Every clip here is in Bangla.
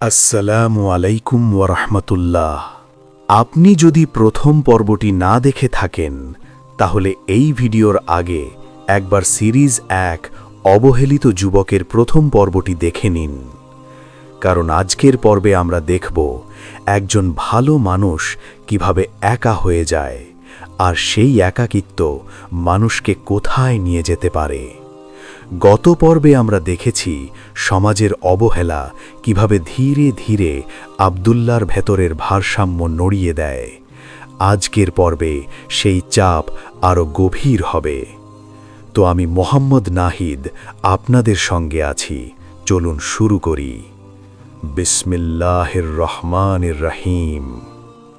আসসালামু আলাইকুম ওরহমতুল্লাহ আপনি যদি প্রথম পর্বটি না দেখে থাকেন, তাহলে এই ভিডিওর আগে একবার সিরিজ এক অবহেলিত যুবকের প্রথম পর্বটি দেখে নিন। কারণ আজকের পর্বে আমরা দেখব একজন ভালো মানুষ কীভাবে একা হয়ে যায়, আর সেই একাকিত্ব মানুষকে কোথায় নিয়ে যেতে পারে। গত পর্বে আমরা দেখেছি সমাজের অবহেলা কীভাবে ধীরে ধীরে আবদুল্লার ভেতরের ভারসাম্য নড়িয়ে দেয়। আজকের পর্বে সেই চাপ আরও গভীর হবে। তো আমি মোহাম্মদ নাহিদ আপনাদের সঙ্গে আছি। চলুন শুরু করি। বিসমিল্লাহির রহমানির রহিম।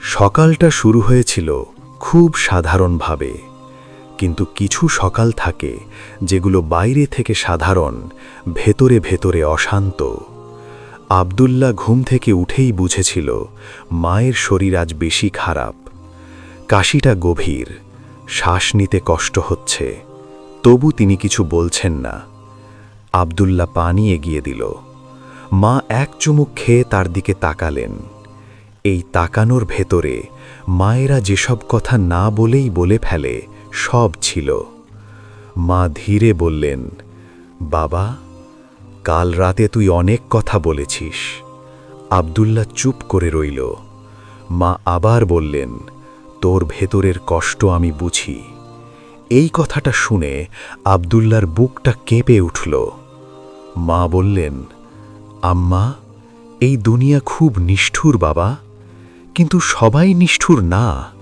সকালটা শুরু হয়েছিল খুব সাধারণভাবে। কিন্তু কিছু সকাল থাকে যেগুলো বাইরে থেকে সাধারণ, ভেতরে ভেতরে অশান্ত। আবদুল্লাহ ঘুম থেকে উঠেই বুঝেছিল, মায়ের শরীর আজ বেশি খারাপ। কাশিটা গভীর, শ্বাস নিতে কষ্ট হচ্ছে, তবু তিনি কিছু বলছেন না। আবদুল্লাহ পানি এগিয়ে দিল। মা এক চুমুক খেয়ে তার দিকে তাকালেন। এই তাকানোর ভেতরে মায়েরা যেসব কথা না বলেই বলে ফেলে সব ছিল। মা ধীরে বললেন, বাবা, কাল রাতে তুই অনেক কথা বলেছিস। আবদুল্লাহ চুপ করে রইল। মা আবার বললেন, তোর ভেতরের কষ্ট আমি বুঝি। এই কথাটা শুনে আবদুল্লার বুকটা কেঁপে উঠল। মা বললেন, আম্মা, এই দুনিয়া খুব নিষ্ঠুর বাবা। কিন্তু সবাই নিষ্ঠুর না।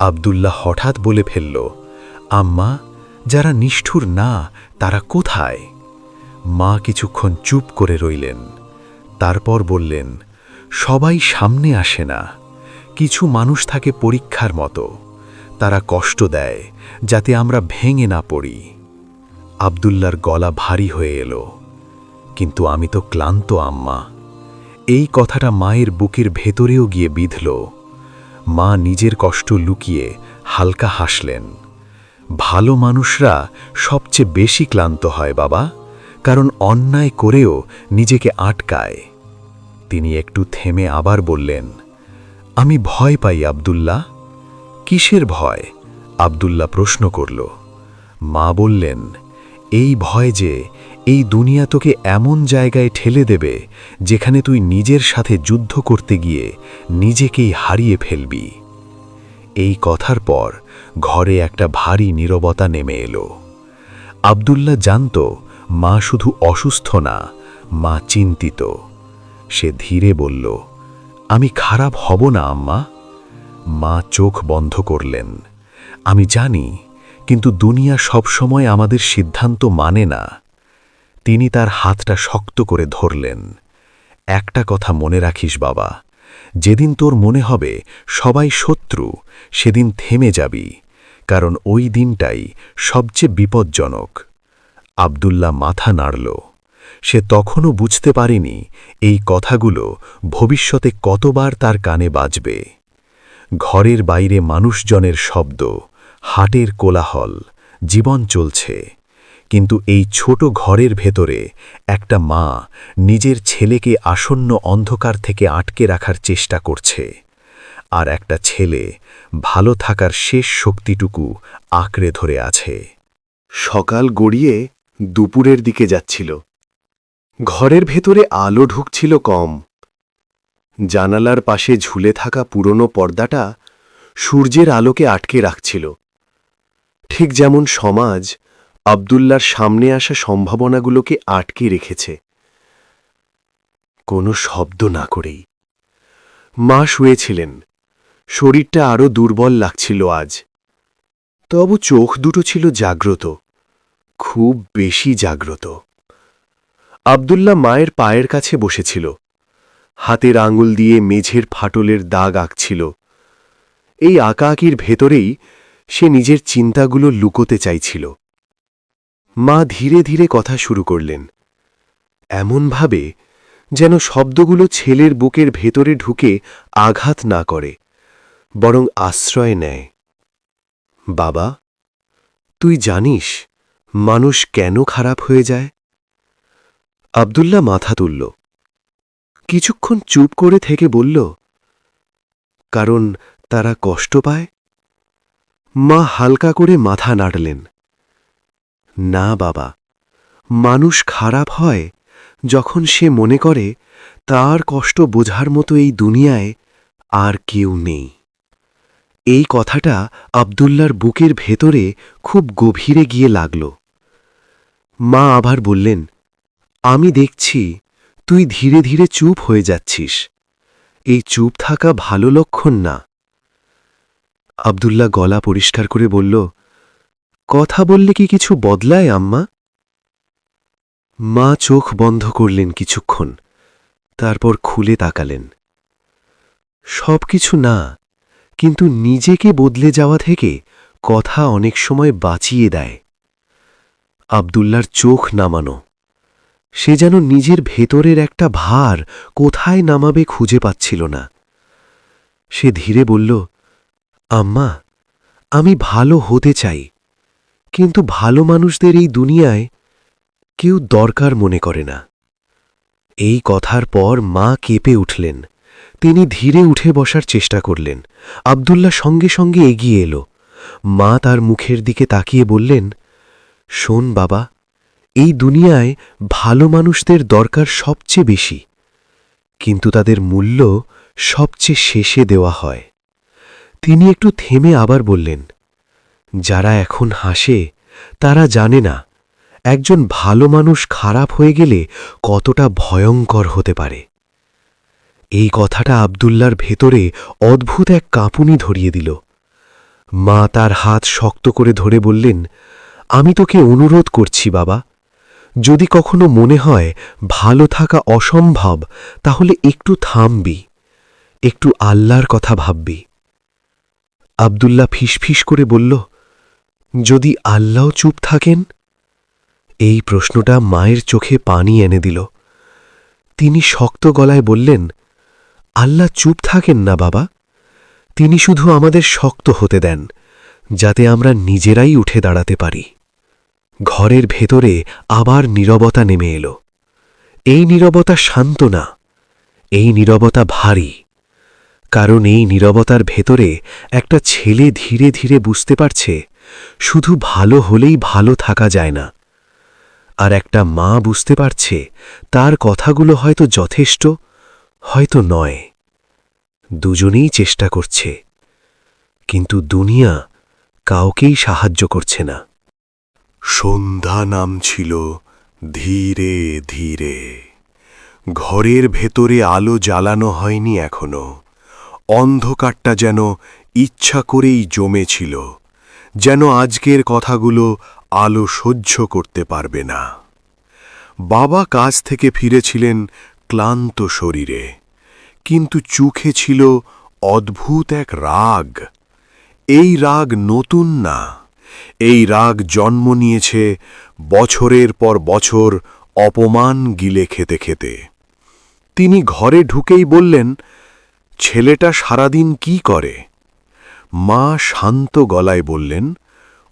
আবদুল্লাহ হঠাৎ বলে ফেলল, আম্মা, যারা নিষ্ঠুর না, তারা কোথায়? মা কিছুক্ষণ চুপ করে রইলেন। তারপর বললেন, সবাই সামনে আসে না। কিছু মানুষ থাকে পরীক্ষার মতো। তারা কষ্ট দেয়, যাতে আমরা ভেঙে না পড়ি। আবদুল্লার গলা ভারী হয়ে এলো, কিন্তু আমি তো ক্লান্ত, আম্মা। এই কথাটা মায়ের বুকের ভেতরেও গিয়ে বিঁধল। মা নিজের কষ্ট লুকিয়ে হালকা হাসলেন। ভালো মানুষরা সবচেয়ে বেশি ক্লান্ত হয় বাবা, কারণ অন্যায় করেও নিজেকে আটকায়। তিনি একটু থেমে আবার বললেন, আমি ভয় পাই আবদুল্লাহ। কিসের ভয়? আবদুল্লাহ প্রশ্ন করল। মা বললেন, এই ভয় যে এই দুনিয়া তোকে এমন জায়গায় ঠেলে দেবে যেখানে তুই নিজের সাথে যুদ্ধ করতে গিয়ে নিজেকেই হারিয়ে ফেলবি। এই কথার পর ঘরে একটা ভারী নীরবতা নেমে এলো। আবদুল্লাহ জানত, মা শুধু অসুস্থ না, মা চিন্তিত। সে ধীরে বলল, আমি খারাপ হব না, আম্মা। মা চোখ বন্ধ করলেন, আমি জানি, কিন্তু দুনিয়া সবসময় আমাদের সিদ্ধান্ত মানে না। তিনি তার হাতটা শক্ত করে ধরলেন। একটা কথা মনে রাখিস বাবা, যেদিন তোর মনে হবে সবাই শত্রু, সেদিন থেমে যাবি, কারণ ওই দিনটাই সবচেয়ে বিপজ্জনক। আবদুল্লাহ মাথা নাড়ল। সে তখনও বুঝতে পারেনি এই কথাগুলো ভবিষ্যতে কতবার তার কানে বাজবে। ঘরের বাইরে মানুষজনের শব্দ, হাটের কোলাহল, জীবন চলছে। কিন্তু এই ছোট ঘরের ভেতরে একটা মা নিজের ছেলেকে আসন্ন অন্ধকার থেকে আটকে রাখার চেষ্টা করছে। আর একটা ছেলে ভালো থাকার শেষ শক্তিটুকু আঁকড়ে ধরে আছে। সকাল গড়িয়ে দুপুরের দিকে যাচ্ছিল। ঘরের ভেতরে আলো ঢুকছিল কম। জানালার পাশে ঝুলে থাকা পুরনো পর্দাটা সূর্যের আলোকে আটকে রাখছিল। ঠিক যেমন সমাজ আবদুল্লার সামনে আসা সম্ভাবনাগুলোকে আটকে রেখেছে। কোনো শব্দ না করেই। মা শুয়েছিলেন। শরীরটা আরও দুর্বল লাগছিল আজ। তবু চোখ দুটো ছিল জাগ্রত, খুব বেশি জাগ্রত। আবদুল্লাহ মায়ের পায়ের কাছে বসেছিল। হাতের আঙুল দিয়ে মেঝের ফাটলের দাগ আঁকছিল। এই আঁকাআঁকির ভেতরেই সে নিজের চিন্তাগুলো লুকোতে চাইছিল। মা ধীরে ধীরে কথা শুরু করলেন। এমনভাবে যেন শব্দগুলো ছেলের বুকের ভেতরে ঢুকে আঘাত না করে, বরং আশ্রয় নেয়। বাবা, তুই জানিস মানুষ কেন খারাপ হয়ে যায়? আবদুল্লাহ মাথা তুলল। কিছুক্ষণ চুপ করে থেকে বলল, কারণ তারা কষ্ট পায়। মা হালকা করে মাথা নাড়লেন। না বাবা। মানুষ খারাপ হয় যখন সে মনে করে তার কষ্ট বোঝার মতো এই দুনিয়ায় আর কেউ নেই। এই কথাটা আবদুল্লার বুকের ভেতরে খুব গভীরে গিয়ে লাগল। মা আবার বললেন, আমি দেখছি তুই ধীরে ধীরে চুপ হয়ে যাচ্ছিস। এই চুপ থাকা ভালো লক্ষণ না। আবদুল্লাহ গলা পরিষ্কার করে বলল কথা বললে কি কিছু বদলায়, আম্মা? মা চোখ বন্ধ করলেন কিছুক্ষণ, তারপর খুলে তাকালেন। সব কিছু না, কিন্তু নিজেকে বদলে যাওয়া থেকে কথা অনেক সময় বাঁচিয়ে দেয়। আবদুল্লার চোখ নামানো, সে যেন নিজের ভেতরের একটা ভার কোথায় নামাবে খুঁজে পাচ্ছিল না। সে ধীরে বলল, আম্মা, আমি ভালো হতে চাই কিন্তু ভালো মানুষদের এই দুনিয়ায় কেউ দরকার মনে করে না। এই কথার পর মা কেঁপে উঠলেন। তিনি ধীরে উঠে বসার চেষ্টা করলেন। আবদুল্লাহ সঙ্গে সঙ্গে এগিয়ে এলো। মা তার মুখের দিকে তাকিয়ে বললেন, শোন বাবা, এই দুনিয়ায় ভালো মানুষদের দরকার সবচেয়ে বেশি। কিন্তু তাদের মূল্য সবচেয়ে শেষে দেওয়া হয়। তিনি একটু থেমে আবার বললেন যারা এখন হাসে, তারা জানে না, একজন ভালো মানুষ খারাপ হয়ে গেলে কতটা ভয়ঙ্কর হতে পারে। এই কথাটা আবদুল্লার ভেতরে অদ্ভুত এক কাঁপুনি ধরিয়ে দিল। মা তার হাত শক্ত করে ধরে বললেন, আমি তোকে অনুরোধ করছি বাবা, যদি কখনো মনে হয় ভালো থাকা অসম্ভব, তাহলে একটু থামবি, একটু আল্লাহর কথা ভাববি। আবদুল্লাহ ফিসফিস করে বলল যদি আল্লাহ চুপ থাকেন? এই প্রশ্নটা মায়ের চোখে পানি এনে দিল। তিনি শক্ত গলায় বললেন, আল্লাহ চুপ থাকেন না বাবা। তিনি শুধু আমাদের শক্ত হতে দেন, যাতে আমরা নিজেরাই উঠে দাঁড়াতে পারি। ঘরের ভেতরে আবার নীরবতা নেমে এলো। এই নীরবতা শান্ত না, এই নীরবতা ভারী। কারণ এই নীরবতার ভেতরে একটা ছেলে ধীরে ধীরে বুঝতে পারছে শুধু ভালো হলেই ভালো থাকা যায় না। আর একটা মা বুঝতে পারছে, তার কথাগুলো হয়তো যথেষ্ট, হয়তো নয়। দুজনেই চেষ্টা করছে। কিন্তু দুনিয়া কাউকেই সাহায্য করছে না। সন্ধ্যা নাম ছিল ধীরে ধীরে। ঘরের ভেতরে আলো জ্বালানো হয়নি এখনও। অন্ধকারটা যেন ইচ্ছা করেই জমেছিল। যেন আজকের কথাগুলো আলো সহ্য করতে পারবে না। বাবা কাজ থেকে ফিরেছিলেন ক্লান্ত শরীরে, কিন্তু চোখে ছিল অদ্ভুত এক রাগ। এই রাগ নতুন না, এই রাগ জন্ম নিয়েছে বছরের পর বছর অপমান গিলে খেতে খেতে। তিনি ঘরে ঢুকেই বললেন, ছেলেটা সারাদিন কি করে? মা শান্ত গলায় বললেন,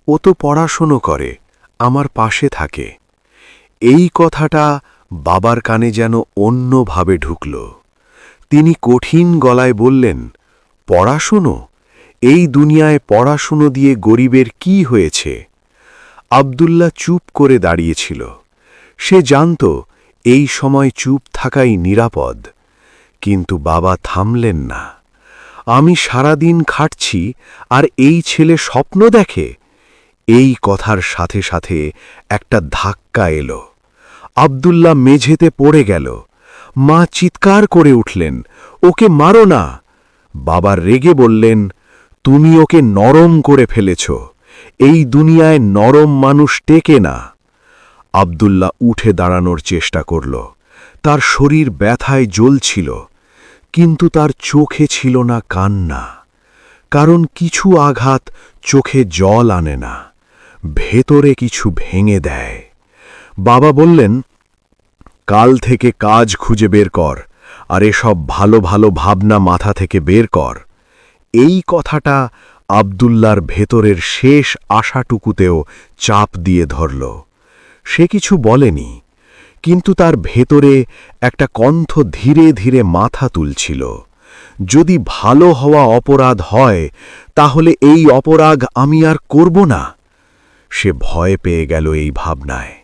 ও তো পড়াশুনো করে, আমার পাশে থাকে। এই কথাটা বাবার কানে যেন অন্যভাবে ঢুকল। তিনি কঠিন গলায় বললেন, পড়াশুনো? এই দুনিয়ায় পড়াশুনো দিয়ে গরিবের কি হয়েছে? আবদুল্লাহ চুপ করে দাঁড়িয়েছিল। সে জানত, এই সময় চুপ থাকাই নিরাপদ। কিন্তু বাবা থামলেন না। আমি সারাদিন খাটছি আর এই ছেলে স্বপ্ন দেখে। এই কথার সাথে সাথে একটা ধাক্কা এলো। আবদুল্লাহ মেঝেতে পড়ে গেল। মা চিৎকার করে উঠলেন, ওকে মারো না। বাবা রেগে বললেন, তুমি ওকে নরম করে ফেলেছ। এই দুনিয়ায় নরম মানুষ টেকে না। আবদুল্লাহ উঠে দাঁড়ানোর চেষ্টা করল। তার শরীর ব্যথায় জ্বলছিল। কিন্তু তার চোখে ছিল না কান্না, কারণ কিছু আঘাত চোখে জল আনে না, ভেতরে কিছু ভেঙে দেয়। বাবা বললেন, কাল থেকে কাজ খুঁজে বের কর, আর এসব ভালো ভালো ভাবনা মাথা থেকে বের কর। এই কথাটা আবদুল্লার ভেতরের শেষ আশাটুকুতেও চাপ দিয়ে ধরল। সে কিছু বলেনি কিন্তু তার ভেতরে একটা কণ্ঠ ধীরে ধীরে মাথা তুলছিল। যদি ভালো হওয়া অপরাধ হয়, তাহলে এই অপরাধ আমি আর করব না। সে ভয় পেয়ে গেল এই ভাবনায়।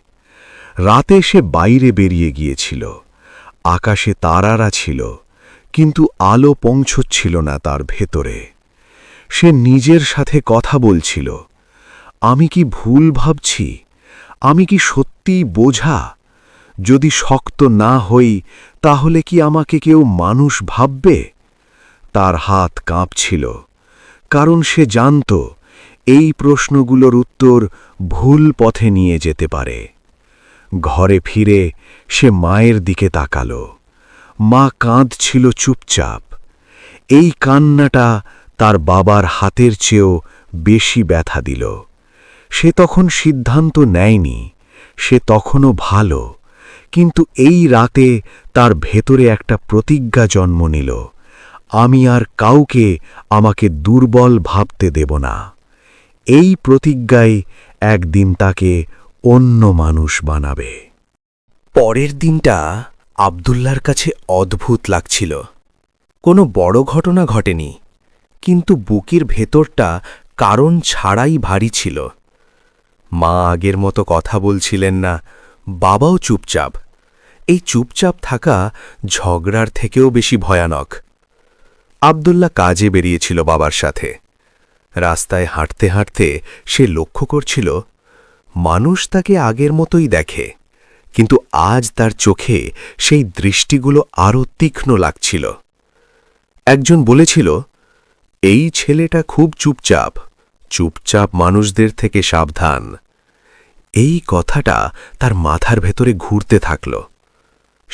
রাতে সে বাইরে বেরিয়ে গিয়েছিল। আকাশে তারারা ছিল, কিন্তু আলো পৌঁছচ্ছিল না তার ভেতরে। সে নিজের সাথে কথা বলছিল, আমি কি ভুল ভাবছি? আমি কি সত্যিই বোঝা? যদি শক্ত না হই, তাহলে কি আমাকে কেউ মানুষ ভাববে? তার হাত কাঁপছিল, কারণ সে জানত এই প্রশ্নগুলোর উত্তর ভুল পথে নিয়ে যেতে পারে। ঘরে ফিরে সে মায়ের দিকে তাকাল। মা কাঁদছিল চুপচাপ। এই কান্নাটা তার বাবার হাতের চেয়েও বেশি ব্যথা দিল। সে তখন সিদ্ধান্ত নেয়নি, সে তখনও ভালো। কিন্তু এই রাতে তার ভেতরে একটা প্রতিজ্ঞা জন্ম নিল। আমি আর কাউকে আমাকে দুর্বল ভাবতে দেব না। এই প্রতিজ্ঞাই একদিন তাকে অন্য মানুষ বানাবে। পরের দিনটা আবদুল্লার কাছে অদ্ভুত লাগছিল। কোনো বড় ঘটনা ঘটেনি, কিন্তু বুকির ভেতরটা কারণ ছাড়াই ভারী ছিল। মা আগের মতো কথা বলছিলেন না, বাবাও চুপচাপ। এই চুপচাপ থাকা ঝগড়ার থেকেও বেশি ভয়ানক। আবদুল্লা কাজে বেরিয়েছিল বাবার সাথে। রাস্তায় হাঁটতে হাঁটতে সে লক্ষ্য করছিল, মানুষ তাকে আগের মতোই দেখে, কিন্তু আজ তার চোখে সেই দৃষ্টিগুলো আরও তীক্ষ্ণ লাগছিল। একজন বলেছিল, এই ছেলেটা খুব চুপচাপ চুপচাপ মানুষদের থেকে সাবধান। এই কথাটা তার মাথার ভেতরে ঘুরতে থাকল।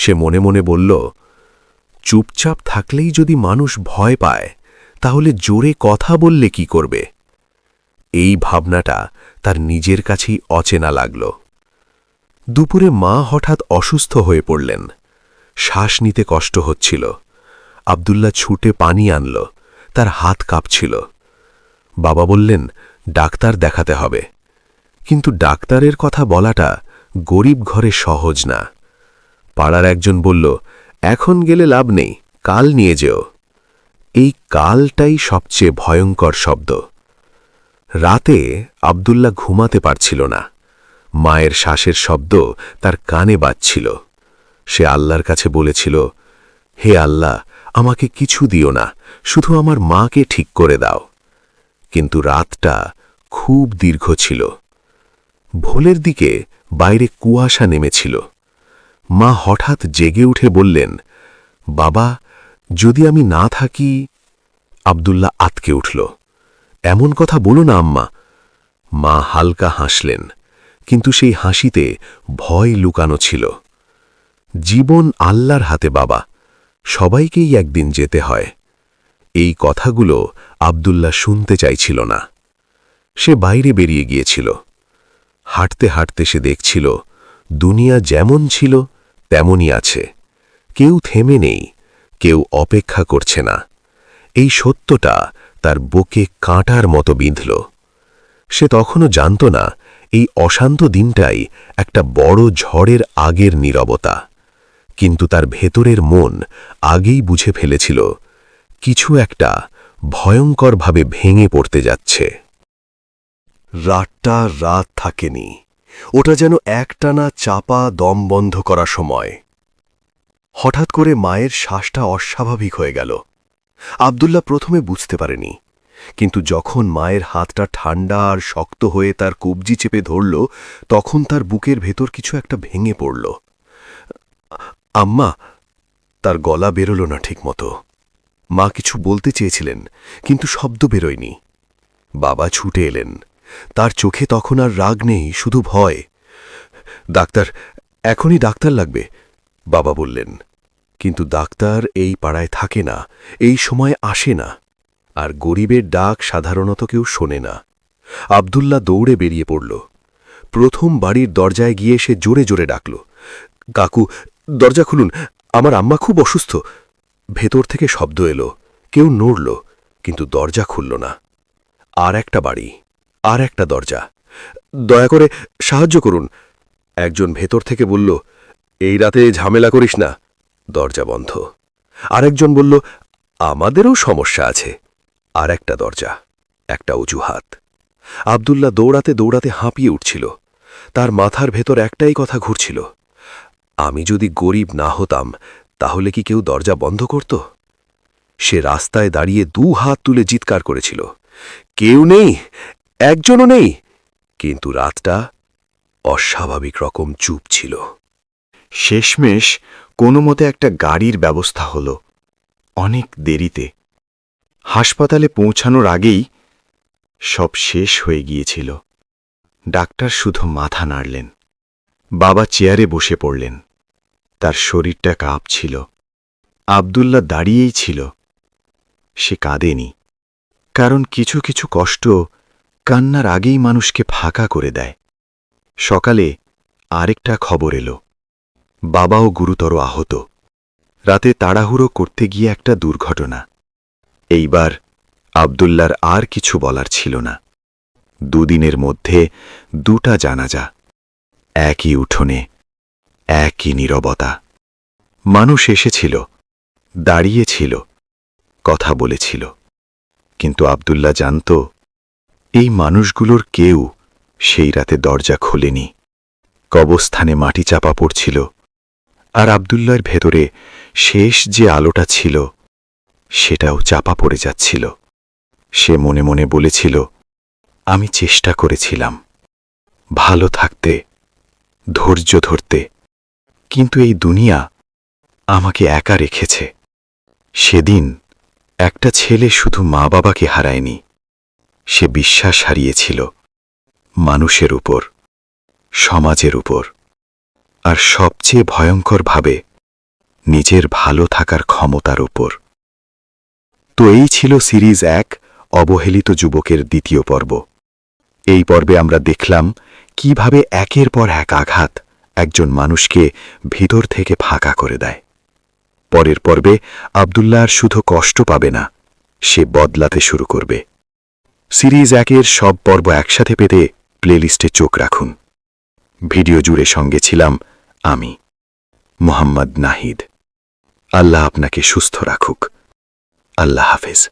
সে মনে মনে বলল, চুপচাপ থাকলেই যদি মানুষ ভয় পায়, তাহলে জোরে কথা বললে কি করবে? এই ভাবনাটা তার নিজের কাছেই অচেনা লাগল। দুপুরে মা হঠাৎ অসুস্থ হয়ে পড়লেন। শ্বাস নিতে কষ্ট হচ্ছিল। আবদুল্লা ছুটে পানি আনল, তার হাত কাঁপছিল। বাবা বললেন, ডাক্তার দেখাতে হবে। কিন্তু ডাক্তারের কথা বলাটা গরিব ঘরে সহজ না। পাড়ার একজন বলল, এখন গেলে লাভ নেই, কাল নিয়ে যেও। এই কালটাই সবচেয়ে ভয়ঙ্কর শব্দ। রাতে আবদুল্লা ঘুমাতে পারছিল না। মায়ের শ্বাসের শব্দ তার কানে বাজছিল। সে আল্লাহর কাছে বলেছিল, হে আল্লাহ, আমাকে কিছু দিও না, শুধু আমার মাকে ঠিক করে দাও। কিন্তু রাতটা খুব দীর্ঘ ছিল। ভোলের দিকে বাইরে কুয়াশা নেমেছিল। মা হঠাৎ জেগে উঠে বললেন, বাবা, যদি আমি না থাকি? আবদুল্লাহ আতকে উঠল। এমন কথা বলো না, আম্মা। মা হালকা হাসলেন, কিন্তু সেই হাসিতে ভয় লুকানো ছিল। জীবন আল্লাহর হাতে, বাবা। সবাইকেই একদিন যেতে হয়। এই কথাগুলো আবদুল্লাহ শুনতে চাইছিল না। সে বাইরে বেরিয়ে গিয়েছিল। হাঁটতে হাঁটতে সে দেখছিল, দুনিয়া যেমন ছিল তেমনই আছে। কেউ থেমে নেই, কেউ অপেক্ষা করছে না। এই সত্যটা তার বুকে কাঁটার মতো বিঁধল। সে তখনও জানত না, এই অশান্ত দিনটাই একটা বড় ঝড়ের আগের নীরবতা। কিন্তু তার ভেতরের মন আগেই বুঝে ফেলেছিল, কিছু একটা ভয়ঙ্করভাবে ভেঙে পড়তে যাচ্ছে। রাতটা রাত থাকেনি। ওটা যেন একটানা চাপা দম বন্ধ করা সময়। হঠাৎ করে মায়ের শ্বাসটা অস্বাভাবিক হয়ে গেল। আবদুল্লাহ প্রথমে বুঝতে পারেনি, কিন্তু যখন মায়ের হাতটা ঠান্ডা আর শক্ত হয়ে তার কবজি চেপে ধরল, তখন তার বুকের ভেতর কিছু একটা ভেঙে পড়ল। আম্মা, তার গলা বেরোল না ঠিকমতো। মা কিছু বলতে চেয়েছিলেন, কিন্তু শব্দ বেরোয়নি। বাবা ছুটে এলেন। তার চোখে তখন আর রাগ নেই, শুধু ভয়। ডাক্তার, এখনই ডাক্তার লাগবে, বাবা বললেন। কিন্তু ডাক্তার এই পাড়ায় থাকে না, এই সময় আসে না। আর গরিবের ডাক সাধারণত কেউ শোনে না। আবদুল্লা দৌড়ে বেরিয়ে পড়ল। প্রথম বাড়ির দরজায় গিয়ে সে জোরে জোরে ডাকল। কাকু, দরজা খুলুন, আমার আম্মা খুব অসুস্থ। ভেতর থেকে শব্দ এলো, কেউ নড়ল, কিন্তু দরজা খুলল না। আর একটা বাড়ি। আর একটা দরজা। দয়া করে সাহায্য করুন। একজন ভেতর থেকে বলল, এই রাতে ঝামেলা করিস না। দরজা বন্ধ। আরেকজন বলল, আমাদেরও সমস্যা আছে। আর একটা দরজা, একটা অজুহাত। আবদুল্লাহ দৌড়াতে দৌড়াতে হাঁপিয়ে উঠছিল। তার মাথার ভেতর একটাই কথা ঘুরছিল, আমি যদি গরিব না হতাম, তাহলে কি কেউ দরজা বন্ধ করত? সে রাস্তায় দাঁড়িয়ে দু হাত তুলে চিৎকার করেছিল, কেউ নেই একজনও নেই, কিন্তু রাতটা অস্বাভাবিক রকম চুপ ছিল। শেষমেশ কোনো মতে একটা গাড়ির ব্যবস্থা হল, অনেক দেরিতে। হাসপাতালে পৌঁছানোর আগেই সব শেষ হয়ে গিয়েছিল। ডাক্তার শুধু মাথা নাড়লেন, বাবা চেয়ারে বসে পড়লেন, তার শরীরটা কাঁপছিল। আবদুল্লাহ দাঁড়িয়েই ছিল, সে কাঁদেনি, কারণ কিছু কিছু কষ্ট কান্নার আগেই মানুষকে ফাঁকা করে দেয়। সকালে আরেকটা খবর এলো। বাবাও গুরুতর আহত। রাতে তাড়াহুড়ো করতে গিয়ে একটা দুর্ঘটনা। এইবার আবদুল্লার আর কিছু বলার ছিল না। দুদিনের মধ্যে দুটা জানাজা, একই উঠোনে, একই নীরবতা। মানুষ এসেছিল, দাঁড়িয়েছিল, কথা বলেছিল। কিন্তু আবদুল্লা জানত এই মানুষগুলোর কেউ সেই রাতে দরজা খোলেনি। কবস্থানে মাটি চাপা পড়ছিল। আর আবদুল্লার ভেতরে শেষ যে আলোটা ছিল, সেটাও চাপা পড়ে যাচ্ছিল। সে মনে মনে বলেছিল, আমি চেষ্টা করেছিলাম। ভালো থাকতে, ধৈর্য ধরতে। কিন্তু এই দুনিয়া আমাকে একা রেখেছে। সেদিন একটা ছেলে শুধু মা বাবাকে হারায়নি। সে বিশ্বাস হারিয়েছিল মানুষের উপর, সমাজের উপর, আর সবচেয়ে ভয়ঙ্করভাবে নিজের ভালো থাকার ক্ষমতার উপর। তো এই ছিল সিরিজ এক, অবহেলিত যুবকের দ্বিতীয় পর্ব। এই পর্বে আমরা দেখলাম কীভাবে একের পর এক আঘাত একজন মানুষকে ভিতর থেকে ফাঁকা করে দেয়। পরের পর্বে আবদুল্লাহ শুধু কষ্ট পাবে না, সে বদলাতে শুরু করবে। সিরিজ একের সব পর্ব একসাথে পেতে প্লেলিস্টে চোখ রাখুন। ভিডিও জুড়ে সঙ্গে ছিলাম আমি, মোহাম্মদ নাহিদ। আল্লাহ আপনাকে সুস্থ রাখুক। আল্লাহ হাফেজ।